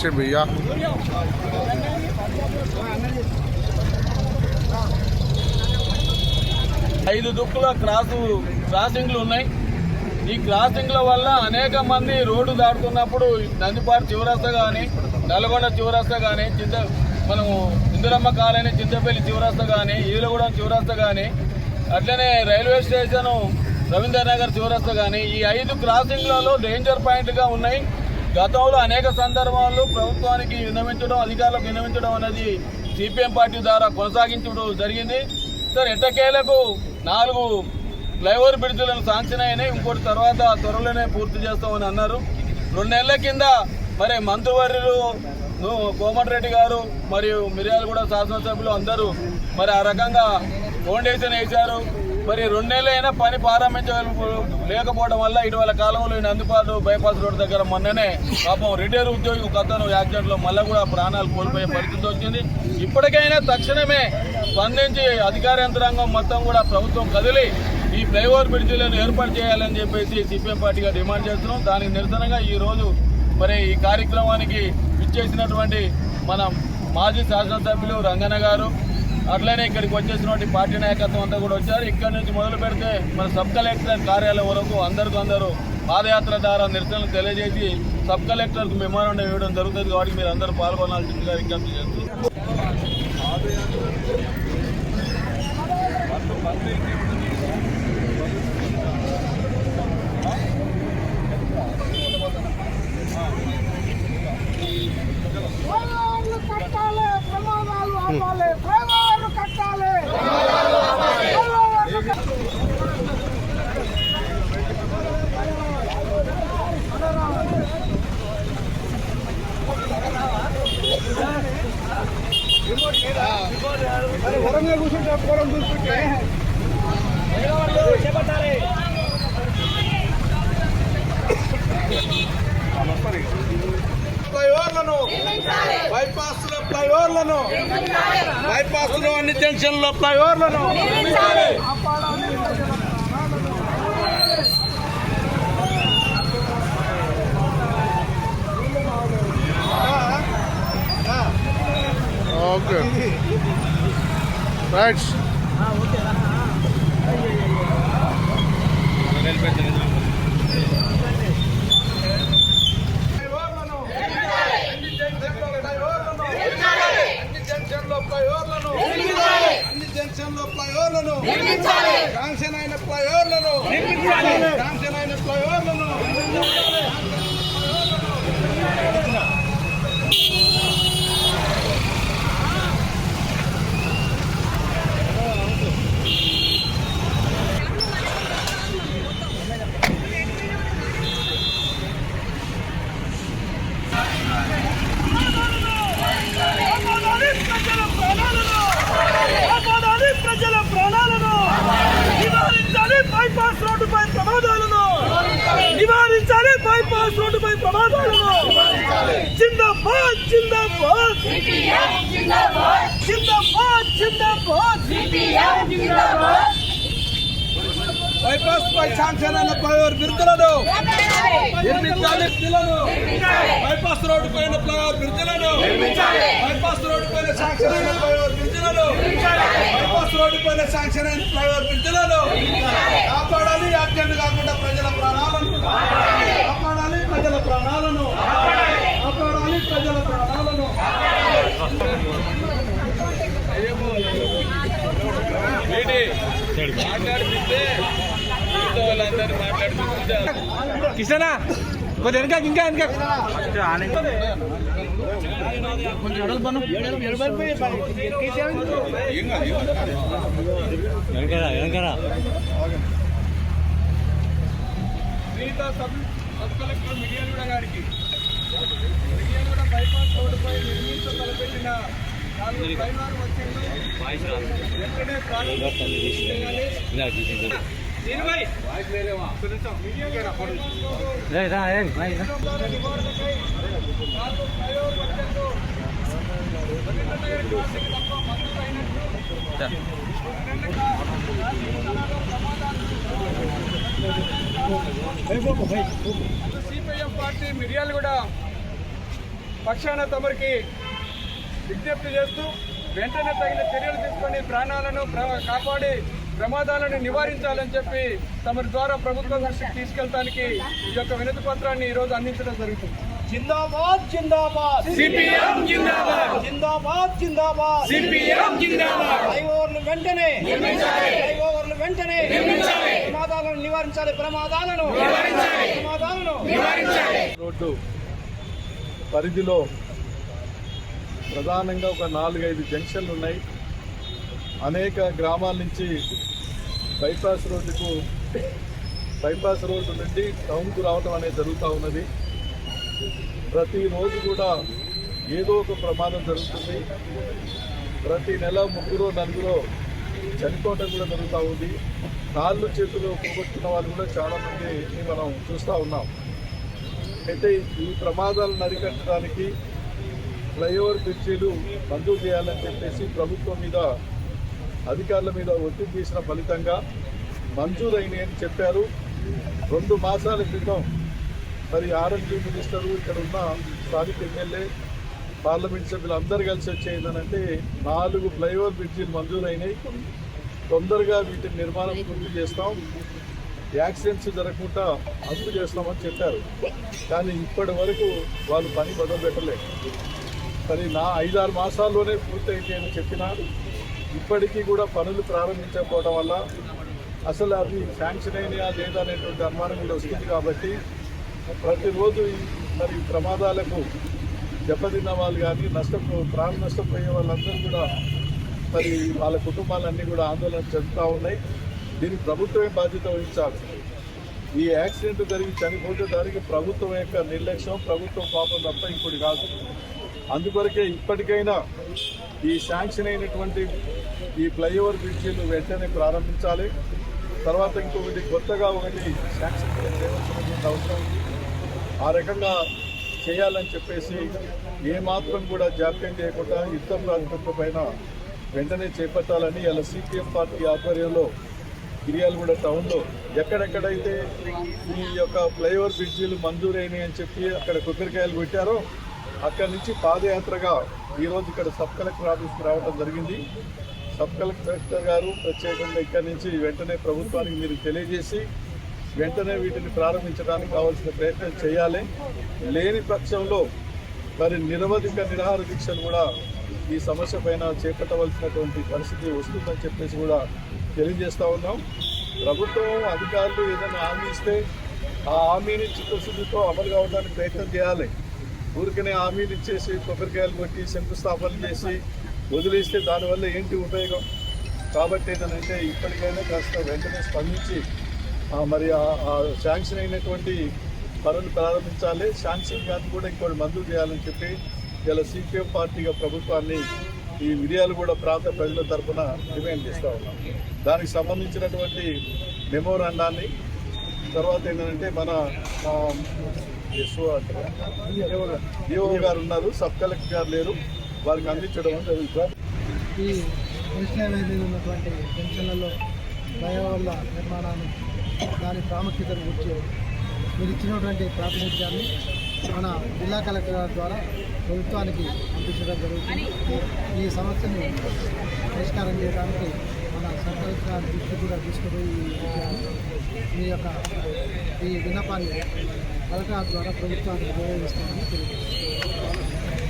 కాచే भैया ఐదు దుక్కుల క్రాసు క్రాసింగ్లు ఉన్నాయి. ఈ క్రాసింగ్ల వల్ల అనేక మంది రోడ్డు దాటుతున్నప్పుడు నందిపాడు చివరస్తా కానీ నల్గొండ చివరస్తా కానీ చింత మనము ఇందిరమ్మ కాలనీ చింతపల్లి చివరస్తా కానీ ఈలగూడెం చివరస్తా కానీ అట్లనే రైల్వే స్టేషన్ రవీంద్ర నగర్ చివరస్తా కానీ ఈ ఐదు క్రాసింగ్లలో డేంజర్ పాయింట్గా ఉన్నాయి. గతంలో అనేక సందర్భాల్లో ప్రభుత్వానికి విన్నవించడం అధికారులకు విన్నవించడం అనేది సిపిఎం పార్టీ ద్వారా కొనసాగించడం జరిగింది. సార్ ఎట్టకేలకు నాలుగు ఫ్లైఓవర్ బ్రిడ్జ్లను శాంక్షన్ అయినాయి. ఇంకోటి తర్వాత త్వరలోనే పూర్తి చేస్తామని అన్నారు. రెండు నెలల కింద మరి మంత్రివర్యులు కోమటిరెడ్డి గారు మరియు మిర్యాలగూడ శాసనసభ్యులు అందరూ మరి ఆ రకంగా ఫౌండేషన్ వేశారు. మరి రెండేళ్ళైనా పని ప్రారంభించ లేకపోవడం వల్ల ఇటీవల కాలంలో ఈ అందుబాటు బైపాస్ రోడ్ దగ్గర మొన్ననే పాపం రిటైర్ ఉద్యోగి ఒక అతను మళ్ళీ కూడా ప్రాణాలు కోల్పోయే పరిస్థితి వచ్చింది. ఇప్పటికైనా తక్షణమే స్పందించి అధికార యంత్రాంగం మొత్తం కూడా ప్రభుత్వం కదిలి ఈ ఫ్లైఓవర్ బ్రిడ్జిలను ఏర్పాటు చేయాలని చెప్పేసి సిపిఎం పార్టీగా డిమాండ్ చేస్తున్నాం. దానికి నిరసనగా ఈ రోజు మరి ఈ కార్యక్రమానికి ఇచ్చేసినటువంటి మన మాజీ శాసనసభ్యులు రంగన్న గారు అట్లనే ఇక్కడికి వచ్చేసినటువంటి పార్టీ నాయకత్వం అంతా కూడా వచ్చారు. ఇక్కడ నుంచి మొదలు పెడితే మన సబ్ కలెక్టర్ కార్యాలయం వరకు అందరికీ అందరూ పాదయాత్ర ద్వారా నిరసనలు తెలియజేసి సబ్ కలెక్టర్కు మెమోరాండం ఇవ్వడం జరుగుతుంది కాబట్టి మీరు అందరూ పాల్గొనాల్సిందిగా విజ్ఞప్తి చేస్తూ ప్రమాదాలు ఫ్లైఓవర్లను బైపాస్లో ఫ్లైఓవర్లను బైపాస్లో అన్ని జంక్షన్లో ఫ్లైఓవర్లను ఓకే. రైట్ ఫ్లైఓవర్లను అన్ని జంక్షన్లో ఫ్లైఓవర్లను అన్ని జంక్షన్లో ఫ్లైఓవర్లను అన్ని జంక్షన్లో ఫ్లైఓవర్లను శాంక్షన్ అయిన ఫ్లైఓవర్లను శాంక్షన్ అయిన ఫ్లైఓవర్లను కాపాడాలి ప్రజల ప్రాణాలను కాపాడాలి ప్రజల ప్రాణాలను నివారించాలి బైపాస్ రోడ్డుపై ప్రమాదాలను నివారించాలి బైపాస్ రోడ్డుపై ప్రమాదాలను జిందాబాద్ జిందాబాద్. జిందాబాద్ జిందాబాద్. బైపాస్ పై శాంక్షన్ అయిన ఫ్లైఓవర్ బిరుదులను నిర్మించాలి బిల్లులను బైపాస్ రోడ్డు పైన ఫ్లైఓవర్ బ్రిడ్జిలను బైపాస్ రోడ్డు పైన శాంక్షన్ అయిన ఫ్లైఓవర్ బ్రిడ్జిలను బైపాస్ రోడ్డు పైన శాంక్షన్ అయిన ఫ్లైఓవర్ బ్రిడ్జిలను కాపాడాలి యాక్సిడెంట్ కాకుండా ప్రజల ప్రాణాలను. ప్రాణాలను కాపాడాలి. ప్రజల ప్రాణాలను కిషనా కొద్ది వెనక ఇంకా వెనక మిగతా సబ్ సబ్ కలెక్టర్ మిర్యాలగూడ గారికి. మిర్యాలగూడ బైపాస్ రోడ్డుపై నిర్మించ తలపెట్టిన నాలుగు ఫ్లైఓవర్ వచ్చింది వెంటనే ప్రారంభించాలి దీనిపై కొంచెం మిర్యాలగూడ నివారణకై నాలుగు ఫ్లైఓవర్ వచ్చేందు రవీంద్రనగర్ క్రాసింగ్ తప్ప మంజూరు అయినట్లు సిపిఎం పార్టీ మిర్యాలు కూడా పక్షాన తమరికి విజ్ఞప్తి చేస్తూ వెంటనే తగిన చర్యలు తీసుకొని ప్రాణాలను ప్ర- కాపాడి ప్రమాదాలను నివారించాలని చెప్పి తమరి ద్వారా ప్రభుత్వం దృష్టికి తీసుకెళ్ళడానికి ఈ యొక్క వినతి పత్రాన్ని ఈరోజు అందించడం జరుగుతుంది. జిందాబాద్ జిందాబాద్. సిపిఎం జిందాబాద్. జిందాబాద్ జిందాబాద్. సిపిఎం జిందాబాద్. వెంటనే నివారించాలి. ప్రమాదాలను ప్రమాదాలను రోడ్డు పరిధిలో ప్రధానంగా ఒక నాలుగైదు జంక్షన్లు ఉన్నాయి. అనేక గ్రామాల నుంచి బైపాస్ రోడ్డుకు బైపాస్ రోడ్డు నుండి టౌన్కు రావడం అనేది జరుగుతూ ఉన్నది. ప్రతిరోజు కూడా ఏదో ఒక ప్రమాదం జరుగుతుంది. ప్రతి నెల ముగ్గురు నలుగురు చనిపోవటం కూడా జరుగుతూ ఉంది. కాళ్ళు చేతులు పోగొట్టుకున్న వాళ్ళు కూడా చాలామంది మనం చూస్తూ ఉన్నాం. అయితే ఈ ప్రమాదాలను అరికట్టడానికి ఫ్లైఓవర్ బ్రిడ్జీలు మంజూరు చేయాలని చెప్పేసి ప్రభుత్వం మీద అధికారుల మీద ఒత్తిడి చేసిన ఫలితంగా మంజూరైనాయని అని చెప్పారు. రెండు మాసాల క్రితం మరి ఆర్ఎంజీ మినిస్టరు ఇక్కడ ఉన్న స్థానిక ఎమ్మెల్యే పార్లమెంట్ సభ్యులు అందరు కలిసి వచ్చేయిందనంటే నాలుగు ఫ్లైఓవర్ బ్రిడ్జీలు మంజూరైనాయి. కొన్ని తొందరగా వీటి నిర్మాణం పూర్తి చేస్తాం. యాక్సిడెంట్స్ జరగకుండా అదుపు చేస్తామని చెప్పారు. కానీ ఇప్పటి వరకు వాళ్ళు పని మొదలు పెట్టలేదు మరి నా ఐదారు మాసాల్లోనే పూర్తయితే అని చెప్పినా ఇప్పటికీ కూడా పనులు ప్రారంభించకపోవడం వల్ల అసలు అవి శాంక్షన్ అయినాయా లేదా అనేటువంటి అనుమానం కూడా వస్తుంది కాబట్టి ప్రతిరోజు మరి ప్రమాదాలకు దెబ్బతిన్న వాళ్ళు కానీ నష్టపో ప్రాణ నష్టపోయే వాళ్ళందరూ కూడా మరి వాళ్ళ కుటుంబాలన్నీ కూడా ఆందోళన చెందుతూ ఉన్నాయి. దీనికి ప్రభుత్వమే బాధ్యత వహించాలి. ఈ యాక్సిడెంట్ జరిగి చనిపోతే దానికి ప్రభుత్వం యొక్క నిర్లక్ష్యం ప్రభుత్వం పాపం తప్ప ఇంకోటి కాదు. అందుకొరకే ఇప్పటికైనా ఈ శాంక్షన్ అయినటువంటి ఈ ఫ్లైఓవర్ బ్రిడ్జీలు వెంటనే ప్రారంభించాలి. తర్వాత ఇంకొకటి కొత్తగా ఒకటి శాంక్షన్ చేయవలసినటువంటి అవసరం ఉంది. ఆ రకంగా చేయాలని చెప్పేసి ఏమాత్రం కూడా జాప్యం చేయకుండా యుద్ధ ప్రాతిపదిక పైన వెంటనే చేపట్టాలని ఇలా సిపిఎం పార్టీ ఆధ్వర్యంలో మిర్యాలగూడ టౌన్లో ఎక్కడెక్కడైతే ఈ యొక్క ఫ్లైఓవర్ బ్రిడ్జీలు మంజూరైనాయి అని చెప్పి అక్కడ కొబ్బరికాయలు పెట్టారో అక్కడి నుంచి పాదయాత్రగా ఈరోజు ఇక్కడ సబ్ కలెక్టర్ ఆఫీస్కి రావడం జరిగింది. సబ్ కలెక్టర్ గారు ప్రత్యేకంగా ఇక్కడి నుంచి వెంటనే ప్రభుత్వానికి మీరు తెలియజేసి వెంటనే వీటిని ప్రారంభించడానికి కావాల్సిన ప్రయత్నం చేయాలి. లేని పక్షంలో మరి నిరవధిక నిరాహార దీక్షలు కూడా ఈ సమస్య పైన చేపట్టవలసినటువంటి పరిస్థితి వస్తుందని చెప్పేసి కూడా తెలియజేస్తూ ఉన్నాం. ప్రభుత్వం అధికారులు ఏదైనా హామీ ఇస్తే ఆ హామీని చిత్తశుద్ధితో అమలు కావడానికి ప్రయత్నం చేయాలి. ఊరికనే హామీలు ఇచ్చేసి కొబ్బరికాయలు కొట్టి శంకుస్థాపనలు చేసి వదిలేస్తే దానివల్ల ఏంటి ఉపయోగం? కాబట్టి ఏంటంటే ఇప్పటికైనా కాస్త వెంటనే స్పందించి మరి ఆ- శాంక్షన్ అయినటువంటి పనులు ప్రారంభించాలి. శాంక్షన్ కాదు కూడా ఇంకోటి మంజూరు చేయాలని చెప్పి ఇలా సిపిఎం పార్టీగా ప్రభుత్వాన్ని ఈ విజయాలు కూడా ప్రాంత ప్రజల తరఫున డిమాండ్ చేస్తూ ఉన్నాం దానికి సంబంధించినటువంటి మెమోరాండాన్ని తర్వాత ఏంటంటే మన ఎస్ఓ అంటారా? ఈఓ గారు ఉన్నారు సబ్ కలెక్టర్ గారు లేరు వారికి అందించడం జరుగుతుంది ఈ నేషనల్ హైవే ఉన్నటువంటి జంక్షన్లలో వల్ల నిర్మాణాన్ని దాని ప్రాముఖ్యతను గురించి మీరు ఇచ్చినటువంటి ప్రాతినిధ్యాన్ని మన జిల్లా కలెక్టర్ గారి ద్వారా ప్రభుత్వానికి పంపించడం జరుగుతుంది. ఈ సమస్యను పరిష్కారం చేయడానికి మన సర్కార్ దృష్టి కూడా తీసుకుపోయి మీ యొక్క ఈ విన్నపాన్ని కలెక్టర్ ద్వారా ప్రభుత్వానికి నిర్వహిస్తామని తెలియజేస్తున్నాను